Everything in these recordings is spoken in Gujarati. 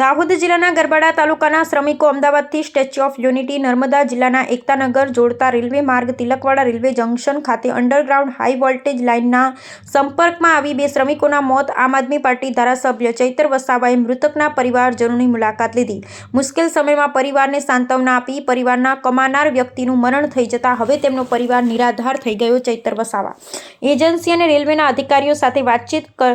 દાહોદ જિલ્લાના ગરબાડા તાલુકાના શ્રમિકો અમદાવાદથી સ્ટેચ્યુ ઓફ યુનિટી, નર્મદા જિલ્લાના એકતાનગર જોડતા રેલવે માર્ગ, તિલકવાડા રેલવે જંકશન ખાતે અંડરગ્રાઉન્ડ હાઈ વોલ્ટેજ લાઇનના સંપર્કમાં આવી બે શ્રમિકોના મોત. આમ આદમી પાર્ટી ધારાસભ્ય ચૈતર વસાવાએ મૃતકના પરિવારજનોની મુલાકાત લીધી. મુશ્કેલ સમયમાં પરિવારને સાંત્વના આપી પરિવારના કમાનાર વ્યક્તિનું મરણ થઈ જતા હવે તેમનો પરિવાર નિરાધાર થઈ ગયો ચૈતર વસાવા. એજન્સી અને રેલવેના અધિકારીઓ સાથે વાતચીત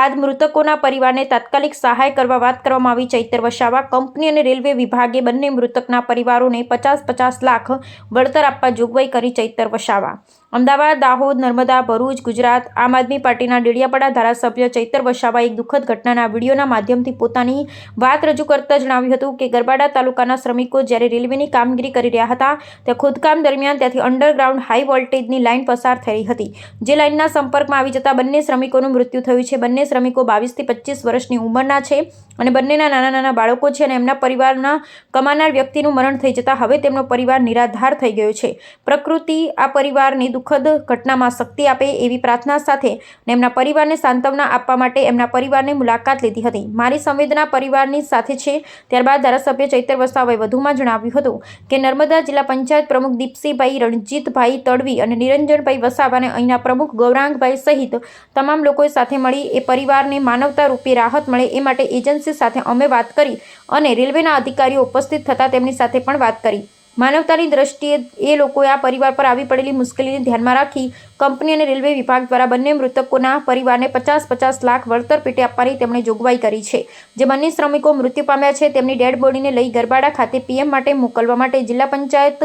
બાદ મૃતકોના પરિવારને તાત્કાલિક સહાય કરવા વાત કરવામાં આવી ચૈતર વસાવા કંપની અને રેલવે વિભાગે બંને મૃતકના પરિવારોને પચાસ પચાસ લાખ વળતર આપવા જોગવાઈ કરી ચૈતર વસાવા અમદાવાદ, દાહોદ, નર્મદા, ભરૂચ, ગુજરાત આમ આદમી પાર્ટીના ડેડિયાપાડા ધારાસભ્ય ચૈતર વસાવા એક દુઃખદ ઘટનાના વિડીયોના માધ્યમથી પોતાની વાત રજૂ કરતા જણાવ્યું હતું કે ગરબાડા તાલુકાના શ્રમિકો જ્યારે રેલવેની કામગીરી કરી રહ્યા હતા, ત્યાં ખોદકામ દરમિયાન ત્યાંથી અંડરગ્રાઉન્ડ હાઈ વોલ્ટેજની લાઇન પસાર થઈ હતી. જે લાઇનના સંપર્કમાં આવી જતા બંને શ્રમિકોનું મૃત્યુ થયું છે. બંને શ્રમિકો બાવીસથી પચીસ વર્ષની ઉંમરના છે અને બંનેના નાના નાના બાળકો છે અને એમના પરિવારના કમાનાર વ્યક્તિનું મરણ થઈ જતાં હવે તેમનો પરિવાર નિરાધાર થઈ ગયો છે. પ્રકૃતિ આ પરિવારની દુઃખદ ઘટનામાં શક્તિ આપે એવી પ્રાર્થના સાથે એમના પરિવારને સાંત્વના આપવા માટે એમના પરિવારની મુલાકાત લીધી હતી. મારી સંવેદના પરિવારની સાથે છે. ત્યારબાદ ધારાસભ્ય ચૈતર વસાવાએ વધુમાં જણાવ્યું હતું કે નર્મદા જિલ્લા પંચાયત પ્રમુખ દીપસિંહભાઈ રણજીતભાઈ તડવી અને નિરંજનભાઈ વસાવા અને અહીંના પ્રમુખ ગૌરાંગભાઈ સહિત તમામ લોકોએ સાથે મળી એ પરિવારને માનવતા રૂપી રાહત મળે એ માટે એજન્સી સાથે અમે વાત કરી અને રેલવેના અધિકારીઓ ઉપસ્થિત થતા તેમની સાથે પણ વાત કરી. માનવતાની દ્રષ્ટિએ એ લોકોએ આ પરિવાર પર આવી પડેલી મુશ્કેલીને ધ્યાનમાં રાખી કંપની અને રેલવે વિભાગ દ્વારા બંને મૃતકોના પરિવારને પચાસ પચાસ લાખ વળતર પેટે આપવાની તેમણે જોગવાઈ કરી છે. જે બંને શ્રમિકો મૃત્યુ પામ્યા છે તેમની ડેડ બોડીને લઈ ગરબાડા ખાતે પીએમ માટે મોકલવા માટે જિલ્લા પંચાયત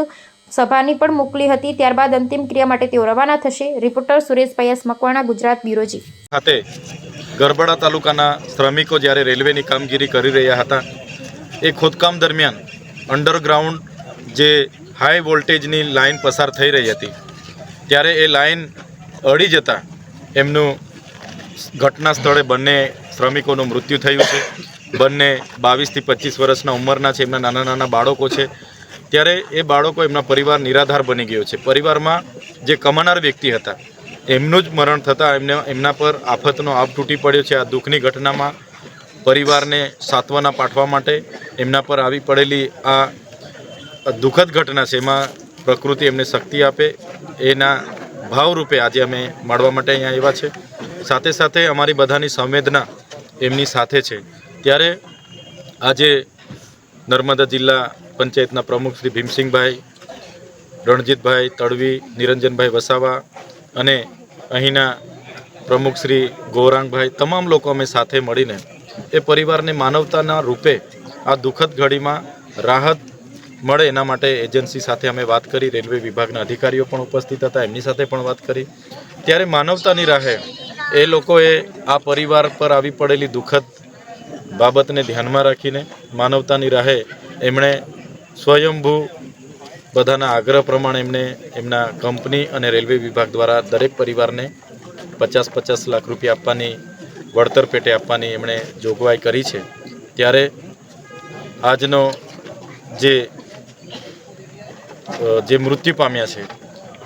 સભાની પણ મોકલી હતી. ત્યારબાદ અંતિમ ક્રિયા માટે તેઓ રવાના થશે. રિપોર્ટર સુરેશભાઈ મકવાણા, ગુજરાત બ્યુરોજી ખાતે ગરબડા તાલુકાના શ્રમિકો જ્યારે રેલવેની કામગીરી કરી રહ્યા હતા, એ ખોદકામ દરમિયાન અંડરગ્રાઉન્ડ જે હાઈ વોલ્ટેજની લાઇન પસાર થઈ રહી હતી, ત્યારે એ લાઇન અડી જતાં એમનું ઘટના સ્થળે બંને શ્રમિકોનું મૃત્યુ થયું છે. બંને બાવીસથી પચીસ વર્ષના ઉંમરના છે, એમના નાના નાના બાળકો છે. ત્યારે એ બાળકો એમના પરિવાર નિરાધાર બની ગયો છે. પરિવારમાં જે કમાનાર વ્યક્તિ હતા એમનું જ મરણ થતાં એમને, એમના પર આફતનો આપ તૂટી પડ્યો છે. આ દુઃખની ઘટનામાં પરિવારને સાંત્વના પાઠવા માટે એમના પર આવી પડેલી આ દુઃખદ ઘટના છે. એમાં પ્રકૃતિ એમને શક્તિ આપે. એના ભાવરૂપે આજે અમે મળવા માટે અહીંયા આવ્યા છે. સાથે સાથે અમારી બધાની સંવેદના એમની સાથે છે. ત્યારે આજે નર્મદા જિલ્લા પંચાયતના પ્રમુખ શ્રી ભીમસિંહભાઈ, રણજીતભાઈ તડવી, નિરંજનભાઈ વસાવા અને અહીંના પ્રમુખ શ્રી ગૌરાંગભાઈ, તમામ લોકો અમે સાથે મળીને એ પરિવારને માનવતાના રૂપે આ દુઃખદ ઘડીમાં રાહત મળે એના માટે એજન્સી સાથે અમે વાત કરી, રેલવે વિભાગના અધિકારીઓ પણ ઉપસ્થિત હતા, એમની સાથે પણ વાત કરી. ત્યારે માનવતાની રાહે એ લોકોએ આ પરિવાર પર આવી પડેલી દુઃખદ બાબતને ધ્યાનમાં રાખીને માનવતાની રાહે એમણે સ્વયંભૂ બધાના આગ્રહ પ્રમાણે એમને એમના કંપની અને રેલવે વિભાગ દ્વારા દરેક પરિવારને પચાસ પચાસ લાખ રૂપિયા આપવાની, વળતર પેટે આપવાની એમણે જોગવાઈ કરી છે. ત્યારે આજનો જે મૃત્યુ પામ્યા છે,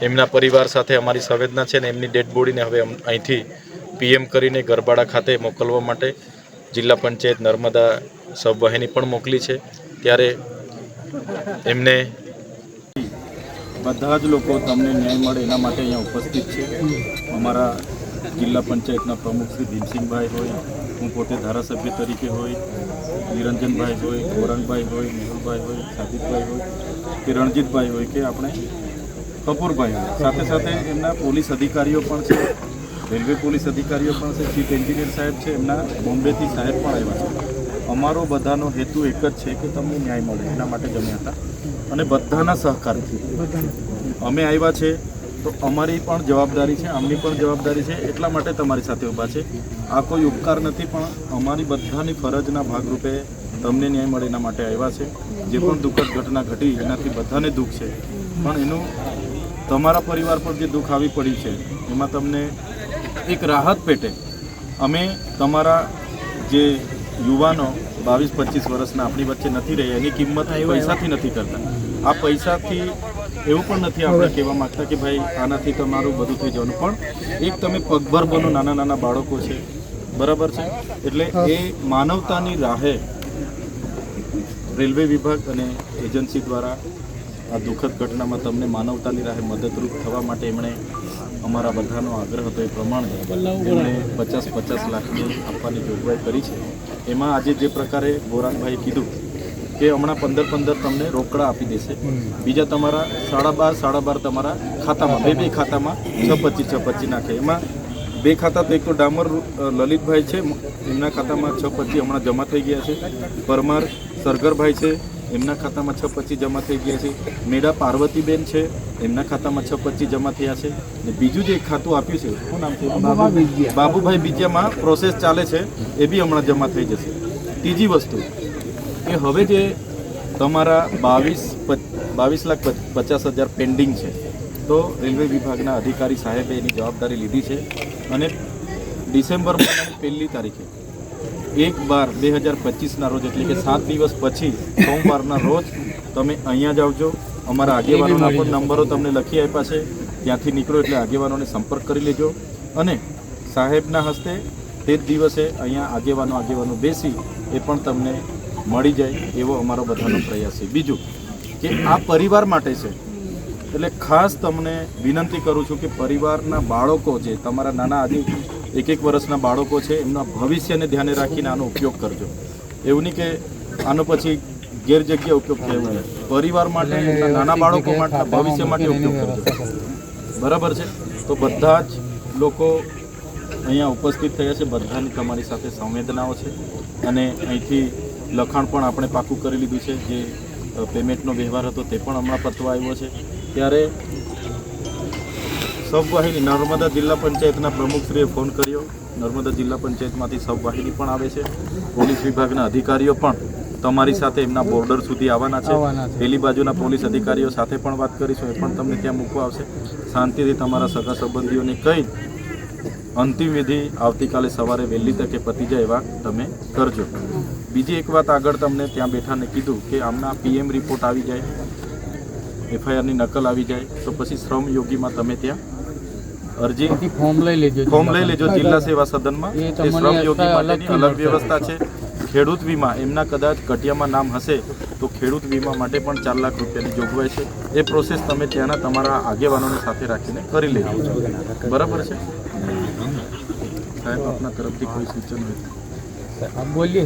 એમના પરિવાર સાથે અમારી સંવેદના છે ને એમની ડેડ બોડીને હવે અહીંથી પીએમ કરીને ગરબાડા ખાતે મોકલવા માટે જિલ્લા પંચાયત નર્મદા સબવાહિની પણ મોકલી છે. ત્યારે એમને બધા જ લોકો તમને ન્યાય મળે એના માટે અહીંયા ઉપસ્થિત છે. અમારા જિલ્લા પંચાયતના પ્રમુખ શ્રી ભીમસિંહભાઈ હોય, હું પોતે ધારાસભ્ય તરીકે હોય, નિરંજનભાઈ હોય ગોરણભાઈ હોય, મેહુલભાઈ હોય, સાદિકભાઈ હોય કે રણજીતભાઈ હોય કે આપણે કપૂરભાઈ હોય. સાથે સાથે એમના પોલીસ અધિકારીઓ પણ છે, રેલવે પોલીસ અધિકારીઓ પણ છે, ચીફ એન્જિનિયર સાહેબ છે, એમના બોમ્બેથી સાહેબ પણ આવ્યા છે. અમારો બધાનો હેતુ એક જ છે કે તમને ન્યાય મળે, એના માટે જમ્યા હતા. અને બધાના સહકારથી. અમે આવ્યા છે, તો અમારી પણ જવાબદારી છે, આમની પણ જવાબદારી છે, એટલા માટે તમારી સાથે ઊભા છે. આ કોઈ ઉપકાર નથી, પણ અમારી બધાની ફરજના ભાગરૂપે તમને ન્યાય મળે એના માટે આવ્યા છે. જે પણ દુઃખદ ઘટના ઘટી, એનાથી બધાને દુઃખ છે. પણ એનું તમારા પરિવાર પર જે દુઃખ આવી પડ્યું છે, એમાં તમને એક રાહત પેટે. અમે તમારા જે યુવાનો બાવીસ પચીસ વર્ષના આપણી વચ્ચે નથી રહ્યા એની કિંમત પૈસાથી નથી કરતા. આ પૈસાથી એવું પણ નથી આપણે કહેવા માંગતા કે ભાઈ આનાથી તમારું બધું થઈ જવાનું. પણ એક તમે પગભર બનો નાના નાના બાળકો છે. બરાબર છે? એટલે એ માનવતાની રાહે રેલવે વિભાગ અને એજન્સી દ્વારા આ દુઃખદ ઘટનામાં તમને માનવતાની રાહે મદદરૂપ થવા માટે એમણે અમારા બધાનો આગ્રહ હતો એ પ્રમાણે એમણે પચાસ પચાસ લાખની આપવાની જોગવાઈ કરી છે. એમાં આજે જે પ્રકારે ગોરાંગભાઈએ કીધું કે હમણાં પંદર પંદર તમને રોકડા આપી દેશે. બીજા તમારા સાડા બાર સાડા બાર તમારા ખાતામાં બે બે ખાતામાં છ પચીસ છ પચીસ નાખે. એમાં બે ખાતા તો એક તો ડામર લલિતભાઈ છે એમના ખાતામાં છ પચીસ હમણાં જમા થઈ ગયા છે. પરમાર સરગરભાઈ છે એમના ખાતામાં છ પચીસ જમા થઈ ગયા છે. મેડા પાર્વતીબેન છે એમના ખાતામાં છ પચીસ જમા થયા છે. ને બીજું જે એક ખાતું આપ્યું છે શું નામ છે? બાબુભાઈ બીજામાં પ્રોસેસ ચાલે છે એ બી હમણાં જમા થઈ જશે. ત્રીજી વસ્તુ કે હવે જે તમારા બાવીસ બાવીસ લાખ પચાસ હજાર પેન્ડિંગ છે તો રેલવે વિભાગના અધિકારી સાહેબે એની જવાબદારી લીધી છે. અને ડિસેમ્બર મહિનાની પહેલી તારીખે એક બાર બે હજાર પચીસના રોજ એટલે કે સાત દિવસ પછી સોમવારના રોજ તમે અહીંયા જ આવજો. અમારા આગેવાનોના પણ નંબરો તમને લખી આપ્યા છે. ત્યાંથી નીકળો એટલે આગેવાનોને સંપર્ક કરી લેજો. અને સાહેબના હસ્તે તે જ દિવસે અહીંયા આગેવાનો આગેવાનો બેસી એ પણ તમને મળી જાય એવો અમારો બધાનો પ્રયાસ છે. બીજું કે આ પરિવાર માટે છે. એટલે ખાસ તમને વિનંતી કરું છું કે પરિવારના બાળકો જે તમારા નાના આજે એક એક વર્ષના બાળકો છે એમના ભવિષ્યને ધ્યાને રાખીને આનો ઉપયોગ કરજો. એવું નહીં કે આનો પછી ગેર જગ્યા ઉપયોગ થાય એવું નહીં. પરિવાર માટે નાના બાળકો માટે ભવિષ્ય માટે ઉપયોગ કરજો. બરાબર છે? તો બધા જ લોકો અહીંયા ઉપસ્થિત થયા છે બધાની તમારી સાથે સંવેદનાઓ છે. અને અહીંથી લખાણ પણ આપણે પાકું કરી લીધું છે જે પેમેન્ટનો વ્યવહાર હતો તે પણ હમણાં પતવા આવ્યો છે. ત્યારે સબવાહિની નર્મદા જિલ્લા પંચાયતના પ્રમુખશ્રીએ ફોન કર્યો. નર્મદા જિલ્લા પંચાયતમાંથી સબવાહિની પણ આવે છે. પોલીસ વિભાગના અધિકારીઓ પણ તમારી સાથે એમના બોર્ડર સુધી આવવાના છે. પેલી બાજુના પોલીસ અધિકારીઓ સાથે પણ વાત કરીશું. એ પણ તમને ત્યાં મૂકવા આવશે. શાંતિથી તમારા સગા સંબંધીઓને કહી અંતિમ વિધિ આવતીકાલે સવારે વહેલી તકે પતી જાય એવા તમે કરજો. બીજી એક વાત આગળ તમને ત્યાં બેઠાને કીધું કે આમના પીએમ રિપોર્ટ આવી જાય. એફઆઈઆરની નકલ આવી જાય. તો પછી શ્રમ યોગીમાં તમે ત્યાં અરજી? ફોર્મ લઈ લેજો ફોર્મ લઈ લેજો જિલ્લા સેવા સદનમાં. એ એ તમને શ્રમ યોગી માટેની અલગ વ્યવસ્થા છે. ખેડૂત વીમા એમના કદાચ કટિયામાં નામ હશે તો ખેડૂત વીમા માટે પણ ચાર લાખ રૂપિયાની જોગવાઈ છે. એ પ્રોસેસ તમે ત્યાંના તમારા આગેવાનોને સાથે રાખીને કરી લેજો. બરાબર છે? સાહેબ આપના તરફથી કોઈ સૂચન હોય? બોલીએ